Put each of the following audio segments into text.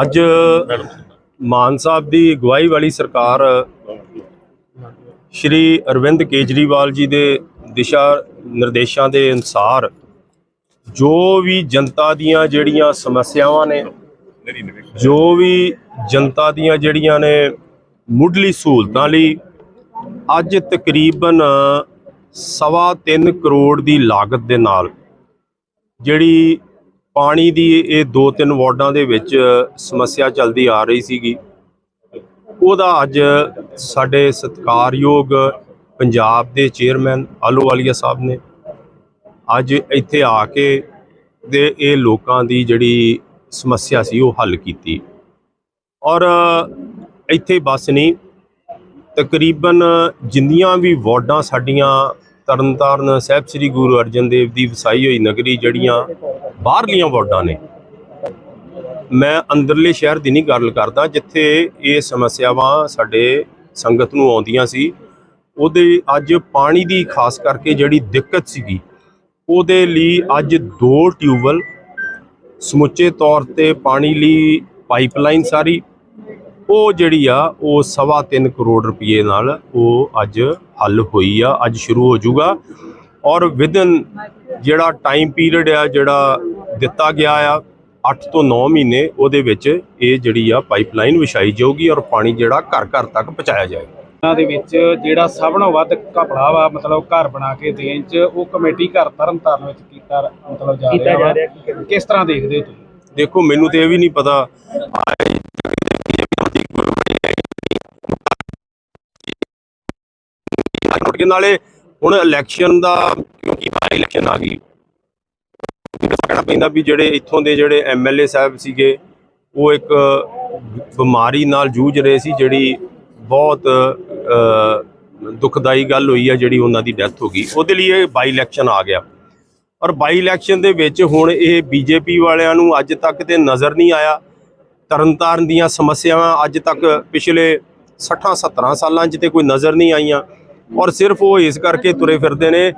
ਅੱਜ ਮਾਨ ਸਾਹਿਬ ਦੀ ਅਗਵਾਈ ਵਾਲੀ ਸਰਕਾਰ ਸ਼੍ਰੀ ਅਰਵਿੰਦ ਕੇਜਰੀਵਾਲ ਜੀ ਦੇ ਦਿਸ਼ਾ ਨਿਰਦੇਸ਼ਾਂ ਦੇ ਅਨੁਸਾਰ ਜੋ ਵੀ ਜਨਤਾ ਦੀਆਂ ਜਿਹੜੀਆਂ ਸਮੱਸਿਆਵਾਂ ਨੇ, ਜੋ ਵੀ ਜਨਤਾ ਦੀਆਂ ਜਿਹੜੀਆਂ ਨੇ ਮੁੱਢਲੀ ਸਹੂਲਤਾਂ ਲਈ ਅੱਜ ਤਕਰੀਬਨ ਸਵਾ ਤਿੰਨ ਕਰੋੜ ਦੀ ਲਾਗਤ ਦੇ ਨਾਲ ਜਿਹੜੀ ਪਾਣੀ ਦੀ ਇਹ ਦੋ ਤਿੰਨ ਵਾਰਡਾਂ ਦੇ ਵਿੱਚ ਸਮੱਸਿਆ ਚੱਲਦੀ ਆ ਰਹੀ ਸੀਗੀ। ਉਹਦਾ ਅੱਜ ਸਾਡੇ ਸਤਿਕਾਰਯੋਗ ਪੰਜਾਬ ਦੇ ਚੇਅਰਮੈਨ ਆਲੂਵਾਲੀਆ ਸਾਹਿਬ ਨੇ ਅੱਜ ਇੱਥੇ ਆ ਕੇ ਦੇ ਇਹ ਲੋਕਾਂ ਦੀ ਜਿਹੜੀ ਸਮੱਸਿਆ ਸੀ ਉਹ ਹੱਲ ਕੀਤੀ। ਔਰ ਇੱਥੇ ਬਸ ਨਹੀਂ, ਤਕਰੀਬਨ ਜਿੰਨੀਆਂ ਵੀ ਵਾਰਡਾਂ ਸਾਡੀਆਂ ਤਰਨਤਾਰਨ ਸਾਹਿਬ ਸ੍ਰੀ ਗੁਰੂ ਅਰਜਨ ਦੇਵ ਦੀ ਵਸਾਈ ਹੋਈ ਨਗਰੀ, ਜਿਹੜੀਆਂ ਬਾਹਰਲੀਆਂ ਵਾਰਡਾਂ ਨੇ। ਮੈਂ ਅੰਦਰਲੇ ਸ਼ਹਿਰ ਦੀ ਨਹੀਂ ਗੱਲ ਕਰਦਾ, ਜਿੱਥੇ ਇਹ ਸਮੱਸਿਆਵਾਂ ਸਾਡੇ ਸੰਗਤ ਨੂੰ ਆਉਂਦੀਆਂ ਸੀ। ਉਹਦੇ ਅੱਜ ਪਾਣੀ ਦੀ ਖਾਸ ਕਰਕੇ ਜਿਹੜੀ ਦਿੱਕਤ ਸੀਗੀ, ਉਹਦੇ ਲਈ ਅੱਜ ਦੋ ਟਿਊਬਲ ਸਮੁੱਚੇ ਤੌਰ ਤੇ ਪਾਣੀ ਲਈ ਪਾਈਪਲਾਈਨ ਸਾਰੀ, ਉਹ ਜਿਹੜੀ ਆ, ਉਹ ਸਵਾ ਤਿੰਨ ਕਰੋੜ ਰੁਪਏ ਨਾਲ ਉਹ ਅੱਜ ਹੱਲ ਹੋਈ ਆ, ਅੱਜ ਸ਼ੁਰੂ ਹੋ ਜਾਊਗਾ। ਔਰ ਵਿਦਨ ਜਿਹੜਾ ਟਾਈਮ ਪੀਰੀਅਡ ਆ, ਜਿਹੜਾ ਦਿੱਤਾ ਗਿਆ ਆ 8 ਤੋਂ 9 ਮਹੀਨੇ ਉਹਦੇ ਵਿੱਚ ਇਹ ਜਿਹੜੀ ਆ ਪਾਈਪਲਾਈਨ ਵਿਛਾਈ ਜਾਊਗੀ ਔਰ ਪਾਣੀ ਜਿਹੜਾ ਘਰ ਘਰ ਤੱਕ ਪਹੁੰਚਾਇਆ ਜਾਏਗਾ ਇਹਨਾਂ ਦੇ ਵਿੱਚ ਜਿਹੜਾ ਸਭ ਨਾਲੋਂ ਵੱਧ ਘਪਲਾ ਵਾ ਮਤਲਬ ਘਰ ਬਣਾ ਕੇ ਦੇਣ ਚ ਉਹ ਕਮੇਟੀ ਘਰ ਤਰਨਤਾਰਨ ਵਿੱਚ ਕੀਤਾ ਮਤਲਬ ਜਾ ਰਿਹਾ ਵਾ। ਕਿਸ ਤਰ੍ਹਾਂ ਦੇਖਦੇ ਹੋ ਤੁਸੀਂ? ਦੇਖੋ ਮੈਨੂੰ ਤੇ ਇਹ ਵੀ ਨਹੀਂ ਪਤਾ। ਕਿ ਨਾਲੇ ਹੁਣ ਇਲੈਕਸ਼ਨ ਦਾ ਕਿਉਂਕਿ ਬਾਈ ਇਲੈਕਸ਼ਨ ਆ ਗਈ। ਕਹਿਣਾ ਪੈਂਦਾ ਵੀ ਜਿਹੜੇ ਇੱਥੋਂ ਦੇ ਜਿਹੜੇ ਐਮਐਲਏ ਸਾਹਿਬ ਸੀਗੇ ਉਹ ਇੱਕ ਬਿਮਾਰੀ ਨਾਲ ਜੂਝ ਰਹੇ ਸੀ ਜਿਹੜੀ ਬਹੁਤ ਅ, ਦੁਖਦਾਈ ਗੱਲ ਹੋਈ ਹੈ ਜਿਹੜੀ ਉਹਨਾਂ ਦੀ ਡੈਥ ਹੋ ਗਈ। ਉਹਦੇ ਲਈ ਇਹ ਬਾਈ ਇਲੈਕਸ਼ਨ ਆ ਗਿਆ। ਔਰ ਬਾਈ ਇਲੈਕਸ਼ਨ ਦੇ ਵਿੱਚ ਹੁਣ ਇਹ ਬੀਜੇਪੀ ਵਾਲਿਆਂ ਨੂੰ ਅੱਜ ਤੱਕ ਤੇ ਨਜ਼ਰ ਨਹੀਂ ਆਇਆ। ਤਰਨਤਾਰਨ ਦੀਆਂ ਸਮੱਸਿਆਵਾਂ ਅੱਜ ਤੱਕ ਪਿਛਲੇ 60 17 ਸਾਲਾਂ 'ਚ ਤੇ ਕੋਈ ਨਜ਼ਰ ਨਹੀਂ ਆਈਆਂ। ਔਰ ਸਿਰਫ ਉਹ ਇਸ ਕਰਕੇ ਤੁਰੇ ਫਿਰਦੇ ਨੇ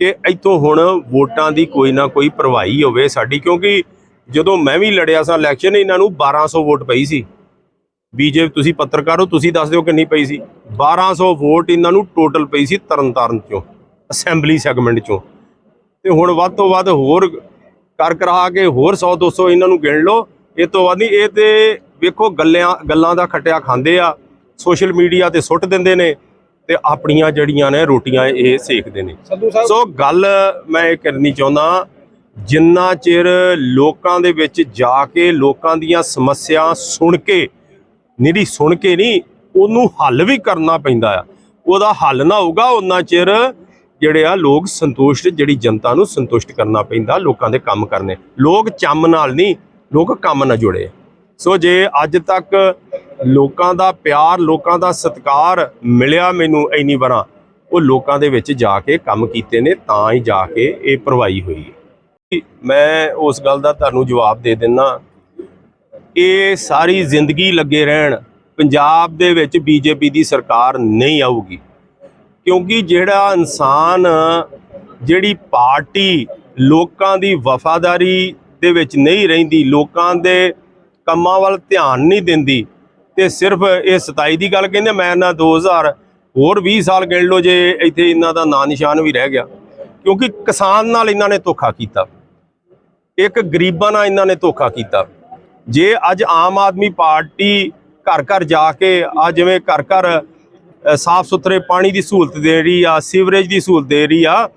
ਕਿ ਇੱਥੋਂ ਹੁਣ ਵੋਟਾਂ ਦੀ ਕੋਈ ਨਾ ਕੋਈ ਪ੍ਰਵਾਹੀ ਹੋਵੇ ਸਾਡੀ, ਕਿਉਂਕਿ ਜਦੋਂ ਮੈਂ ਵੀ ਲੜਿਆ ਸਾਂ ਇਲੈਕਸ਼ਨ ਇਹਨਾਂ ਨੂੰ 1200 ਵੋਟ ਪਈ ਸੀ। ਬੀਜੇਪੀ, ਤੁਸੀਂ ਪੱਤਰਕਾਰ ਹੋ ਤੁਸੀਂ ਦੱਸ ਦਿਓ ਕਿੰਨੀ ਪਈ ਸੀ। 1200 ਵੋਟ ਇਹਨਾਂ ਨੂੰ ਟੋਟਲ ਪਈ ਸੀ ਤਰਨਤਾਰਨ ਚੋਂ ਅਸੈਂਬਲੀ ਸੈਗਮੈਂਟ ਚੋਂ। ਤੇ ਹੁਣ ਵੱਧ ਤੋਂ ਵੱਧ ਹੋਰ ਕਰ ਕਰਾ ਕੇ ਹੋਰ 100 200 ਇਹਨਾਂ ਨੂੰ ਗਿਣ ਲਓ। ਇਹ ਤੋਂ ਵੱਧ ਨਹੀਂ, ਇਹ ਤੇ ਵੇਖੋ ਗੱਲਾਂ ਗੱਲਾਂ ਦਾ ਖਟਿਆ ਖਾਂਦੇ ਆ ਸੋਸ਼ਲ ਮੀਡੀਆ ਤੇ ਸੁੱਟ ਦਿੰਦੇ ਨੇ। ਤੇ ਆਪਣੀਆਂ ਜਿਹੜੀਆਂ ਨੇ ਰੋਟੀਆਂ ਇਹ ਸੇਕਦੇ ਨੇ। ਸੋ ਗੱਲ ਮੈਂ ਇਹ ਕਰਨੀ ਚਾਹੁੰਦਾ ਜਿੰਨਾ ਚਿਰ ਲੋਕਾਂ ਦੇ ਵਿੱਚ ਜਾ ਕੇ ਲੋਕਾਂ ਦੀਆਂ ਸਮੱਸਿਆ ਸੁਣ ਕੇ ਨਿਰੀ ਸੁਣ ਕੇ ਨਹੀਂ ਉਹਨੂੰ ਹੱਲ ਵੀ ਕਰਨਾ ਪੈਂਦਾ ਆ। ਉਹਦਾ ਹੱਲ ਨਾ ਹੋਊਗਾ ਉਹਨਾਂ ਚਿਰ ਜਿਹੜੇ ਆ ਲੋਕ ਸੰਤੁਸ਼ਟ ਜਿਹੜੀ ਜਨਤਾ ਨੂੰ ਸੰਤੁਸ਼ਟ ਕਰਨਾ ਪੈਂਦਾ ਲੋਕਾਂ ਦੇ ਕੰਮ ਕਰਨੇ। ਲੋਕ ਚੰਮ ਨਾਲ ਨਹੀਂ ਲੋਕ ਕੰਮ ਨਾਲ ਜੁੜੇ ਸੋ ਜੇ ਅੱਜ ਤੱਕ ਲੋਕਾਂ ਦਾ ਪਿਆਰ, ਲੋਕਾਂ ਦਾ ਸਤਿਕਾਰ ਮਿਲਿਆ ਮੈਨੂੰ ਇੰਨੀ ਵਾਰਾਂ। ਉਹ ਲੋਕਾਂ ਦੇ ਵਿੱਚ ਜਾ ਕੇ ਕੰਮ ਕੀਤੇ ਨੇ, ਤਾਂ ਹੀ ਜਾ ਕੇ ਇਹ ਭਰਵਾਈ ਹੋਈ ਹੈ। ਮੈਂ ਉਸ ਗੱਲ ਦਾ ਤੁਹਾਨੂੰ ਜਵਾਬ ਦੇ ਦਿੰਨਾ। ਇਹ ਸਾਰੀ ਜ਼ਿੰਦਗੀ ਲੱਗੇ ਰਹਿਣ ਪੰਜਾਬ ਦੇ ਵਿੱਚ ਬੀਜੇਪੀ ਦੀ ਸਰਕਾਰ ਨਹੀਂ ਆਊਗੀ। ਕਿਉਂਕਿ ਜਿਹੜਾ ਇਨਸਾਨ, ਜਿਹੜੀ ਪਾਰਟੀ ਲੋਕਾਂ ਦੀ ਵਫਾਦਾਰੀ ਦੇ ਵਿੱਚ ਨਹੀਂ ਰਹਿੰਦੀ, ਲੋਕਾਂ ਦੇ ਕੰਮਾਂ ਵੱਲ ਧਿਆਨ ਨਹੀਂ ਦਿੰਦੀ ਤੇ ਸਿਰਫ ਇਹ 27 ਦੀ ਗੱਲ ਕਹਿੰਦੇ ਮੈਂ ਨਾ 2000 ਹੋਰ 20 ਸਾਲ ਗਿਣ ਲਓ ਜੇ ਇੱਥੇ ਇਹਨਾਂ ਦਾ ਨਾਂ ਨਿਸ਼ਾਨ ਵੀ ਰਹਿ ਗਿਆ। ਕਿਉਂਕਿ ਕਿਸਾਨ ਨਾਲ ਇਹਨਾਂ ਨੇ ਧੋਖਾ ਕੀਤਾ। ਇੱਕ ਗਰੀਬਾਂ ਨਾਲ ਇਹਨਾਂ ਨੇ ਧੋਖਾ ਕੀਤਾ। ਜੇ ਅੱਜ ਆਮ ਆਦਮੀ ਪਾਰਟੀ ਘਰ ਘਰ ਜਾ ਕੇ, ਆ ਜਿਵੇਂ ਘਰ ਘਰ ਸਾਫ਼ ਸੁਥਰੇ ਪਾਣੀ ਦੀ ਸਹੂਲਤ ਦੇ ਰਹੀ ਆ, ਸੀਵਰੇਜ ਦੀ ਸਹੂਲਤ ਦੇ ਰਹੀ ਆ,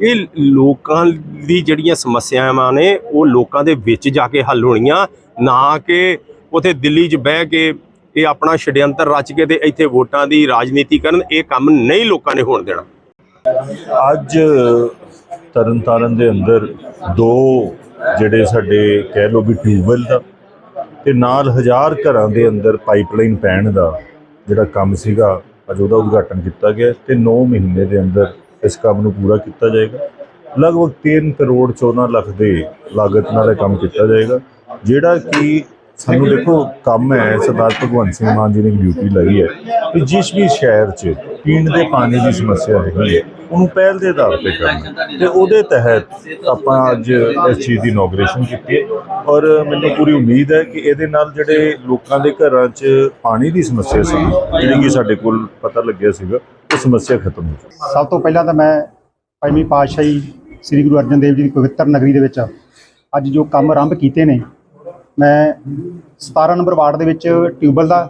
ਇਹ ਲੋਕਾਂ ਦੀ ਜਿਹੜੀਆਂ ਸਮੱਸਿਆਵਾਂ ਨੇ, ਉਹ ਲੋਕਾਂ ਦੇ ਵਿੱਚ ਜਾ ਕੇ ਹੱਲ ਹੋਣੀਆਂ, ਨਾ ਕਿ ਉਥੇ ਦਿੱਲੀ 'ਚ ਬਹਿ ਕੇ ਇਹ ਆਪਣਾ ਛੜਯੰਤਰ ਰਚ ਕੇ ਤੇ ਇੱਥੇ ਵੋਟਾਂ ਦੀ ਰਾਜਨੀਤੀ ਕਰਨ, ਇਹ ਕੰਮ ਨਹੀਂ ਲੋਕਾਂ ਨੇ ਹੋਣ ਦੇਣਾ। ਅੱਜ ਤਰਨਤਾਰਨ ਦੇ ਅੰਦਰ ਦੋ ਜਿਹੜੇ ਸਾਡੇ ਕਹਿ ਲੋ ਵੀ ਟਿਊਬਵੈਲ ਦਾ ਤੇ ਨਾਲ ਹਜ਼ਾਰ ਘਰਾਂ ਦੇ ਅੰਦਰ ਪਾਈਪਲਾਈਨ ਪੈਣ ਦਾ ਜਿਹੜਾ ਕੰਮ ਸੀਗਾ, ਅੱਜ ਉਹਦਾ ਉਦਘਾਟਨ ਕੀਤਾ ਗਿਆ ਤੇ 9 ਮਹੀਨੇ ਦੇ ਅੰਦਰ ਇਸ ਕੰਮ ਨੂੰ ਪੂਰਾ ਕੀਤਾ ਜਾਏਗਾ। ਲਗਭਗ 3 ਕਰੋੜ 14 ਲੱਖ ਦੇ ਲਾਗਤ ਨਾਲ ਇਹ ਕੰਮ ਕੀਤਾ ਜਾਏਗਾ। ਜਿਹੜਾ ਕਿ ਸਾਨੂੰ ਦੇਖੋ, ਕੰਮ ਹੈ, ਸਰਦਾਰ ਭਗਵੰਤ ਸਿੰਘ ਮਾਨ ਜੀ ਨੇ ਇੱਕ ਡਿਊਟੀ ਲਈ ਹੈ ਕਿ ਜਿਸ ਵੀ ਸ਼ਹਿਰ 'ਚ ਪੀਣ ਦੇ ਪਾਣੀ ਦੀ ਸਮੱਸਿਆ ਹੈਗੀ ਹੈ, ਉਹਨੂੰ ਪਹਿਲ ਦੇ ਆਧਾਰ ਤੇ ਕਰਨਾ ਤੇ ਉਹਦੇ ਤਹਿਤ ਆਪਾਂ ਅੱਜ ਇਸ ਚੀਜ਼ ਦੀ ਇਨੋਗ੍ਰੇਸ਼ਨ ਕੀਤੀ ਹੈ ਔਰ ਮੈਨੂੰ ਪੂਰੀ ਉਮੀਦ ਹੈ ਕਿ ਇਹਦੇ ਨਾਲ ਜਿਹੜੇ ਲੋਕਾਂ ਦੇ ਘਰਾਂ 'ਚ ਪਾਣੀ ਦੀ ਸਮੱਸਿਆ ਸੀ, ਜਿਹੜੀ ਕਿ ਸਾਡੇ ਕੋਲ ਪਤਾ ਲੱਗਿਆ ਸੀਗਾ, ਉਹ ਸਮੱਸਿਆ ਖਤਮ ਹੋ ਜਾਊ ਸਭ ਤੋਂ ਪਹਿਲਾਂ ਤਾਂ ਮੈਂ ਪੰਜਵੀਂ ਪਾਤਸ਼ਾਹੀ ਸ੍ਰੀ ਗੁਰੂ ਅਰਜਨ ਦੇਵ ਜੀ ਦੀ ਪਵਿੱਤਰ ਨਗਰੀ ਦੇ ਵਿੱਚ ਅੱਜ ਜੋ ਕੰਮ ਆਰੰਭ ਕੀਤੇ ਨੇ ਮੈਂ 17 ਨੰਬਰ ਵਾਰਡ ਦੇ ਵਿੱਚ ਟਿਊਬਲ ਦਾ,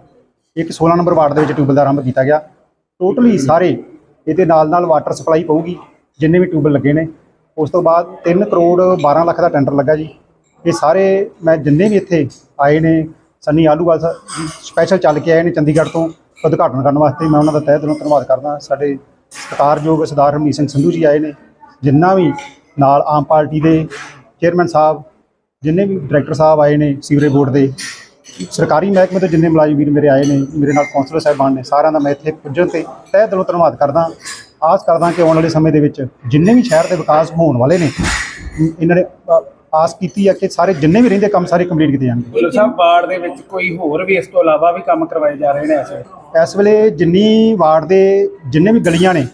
ਇੱਕ 16 ਨੰਬਰ ਵਾਰਡ ਦੇ ਵਿੱਚ ਟਿਊਬਲ ਦਾ ਆਰੰਭ ਕੀਤਾ ਗਿਆ। ਟੋਟਲੀ ਸਾਰੇ ਇਹਦੇ ਨਾਲ ਨਾਲ ਵਾਟਰ ਸਪਲਾਈ ਪਊਗੀ, ਜਿੰਨੇ ਵੀ ਟਿਊਬਲ ਲੱਗੇ ਨੇ। ਉਸ ਤੋਂ ਬਾਅਦ 3 ਕਰੋੜ 12 ਲੱਖ ਦਾ ਟੈਂਡਰ ਲੱਗਾ ਜੀ। ਇਹ ਸਾਰੇ ਮੈਂ ਜਿੰਨੇ ਵੀ ਇੱਥੇ ਆਏ ਨੇ, ਸੰਨੀ ਆਲੂਵਾਲ ਸਪੈਸ਼ਲ ਚੱਲ ਕੇ ਆਏ ਨੇ ਚੰਡੀਗੜ੍ਹ ਤੋਂ ਉਦਘਾਟਨ ਕਰਨ ਵਾਸਤੇ, ਮੈਂ ਉਹਨਾਂ ਦਾ ਤਹਿ ਦਿਲੋਂ ਧੰਨਵਾਦ ਕਰਦਾ। ਸਾਡੇ ਸਤਿਕਾਰਯੋਗ ਸਰਦਾਰ ਹਰਮੀਤ ਸਿੰਘ ਸੰਧੂ ਜੀ ਆਏ ਨੇ, ਜਿੰਨਾ ਵੀ ਨਾਲ ਆਮ ਪਾਰਟੀ ਦੇ ਚੇਅਰਮੈਨ ਸਾਹਿਬ ਜਿੰਨੇ ਵੀ ਡਾਇਰੈਕਟਰ ਸਾਹਿਬ ਆਏ ਨੇ ਸੀਵਰੇਜ ਬੋਰਡ ਦੇ ਸਰਕਾਰੀ ਮਹਿਕਮੇ ਤੋਂ ਜਿੰਨੇ ਮੁਲਾਜ਼ਮ ਵੀਰ ਮੇਰੇ ਆਏ ਨੇ ਮੇਰੇ ਨਾਲ ਕੌਂਸਲਰ ਸਾਹਿਬਾਨ ਨੇ ਸਾਰਿਆਂ ਦਾ ਮੈਂ ਇੱਥੇ ਪੁੱਜਣ ਤੇ ਤਹਿ ਦਿਲੋਂ ਧੰਨਵਾਦ ਕਰਦਾ ਆਸ ਕਰਦਾ ਕਿ ਆਉਣ ਵਾਲੇ ਸਮੇਂ ਦੇ ਵਿੱਚ ਜਿੰਨੇ ਵੀ ਸ਼ਹਿਰ ਦੇ ਵਿਕਾਸ ਹੋਣ ਵਾਲੇ ਨੇ ਇਹਨਾਂ ਨੇ ਆਸ ਕੀਤੀ ਹੈ ਕਿ ਸਾਰੇ ਜਿੰਨੇ ਵੀ ਰਹਿੰਦੇ ਕੰਮ ਸਾਰੇ ਕੰਪਲੀਟ ਕੀਤੇ ਜਾਣਗੇ। ਗੁਰੂ ਸਾਹਿਬ ਵਾਰਡ ਦੇ ਵਿੱਚ ਕੋਈ ਹੋਰ ਵੀ ਇਸ ਤੋਂ ਇਲਾਵਾ ਵੀ ਕੰਮ ਕਰਵਾਏ ਜਾ ਰਹੇ ਨੇ ਐਸੇ? ਇਸ ਵੇਲੇ ਜਿੰਨੀ ਵਾਰਡ ਦੇ ਜਿੰਨੇ ਵੀ ਗਲੀਆਂ ਨੇ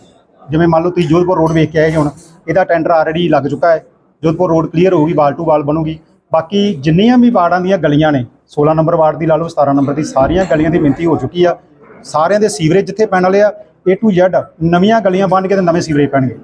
ਜਿਵੇਂ ਮੰਨ ਲਓ ਤੁਸੀਂ ਜੋਧਪੁਰ ਰੋਡ ਵੇਖ ਕੇ ਆਏ ਹੁਣ ਇਹਦਾ ਟੈਂਡਰ ਆਲਰੇਡੀ ਲੱਗ ਚੁੱਕਾ ਹੈ ਜੋਧਪੁਰ ਰੋਡ ਕਲੀਅਰ ਹੋਊਗੀ ਵਾਲ ਟੂ ਵਾਲ ਬਣੂਗੀ ਬਾਕੀ ਜਿੰਨੀਆਂ ਵੀ ਵਾਰਡਾਂ ਦੀਆਂ ਗਲੀਆਂ ਨੇ 16 ਨੰਬਰ ਵਾਰਡ ਦੀ ਲਾ ਲਓ 17 ਨੰਬਰ ਦੀ, ਸਾਰੀਆਂ ਗਲੀਆਂ ਦੀ ਮਿਣਤੀ ਹੋ ਚੁੱਕੀ ਆ। ਸਾਰਿਆਂ ਦੇ ਸੀਵਰੇਜ ਜਿੱਥੇ ਪੈਣ ਵਾਲੇ ਆ, A to Z, ਨਵੀਆਂ ਗਲੀਆਂ ਬਣ ਕੇ ਤੇ ਨਵੇਂ ਸੀਵਰੇਜ ਪੈਣਗੇ।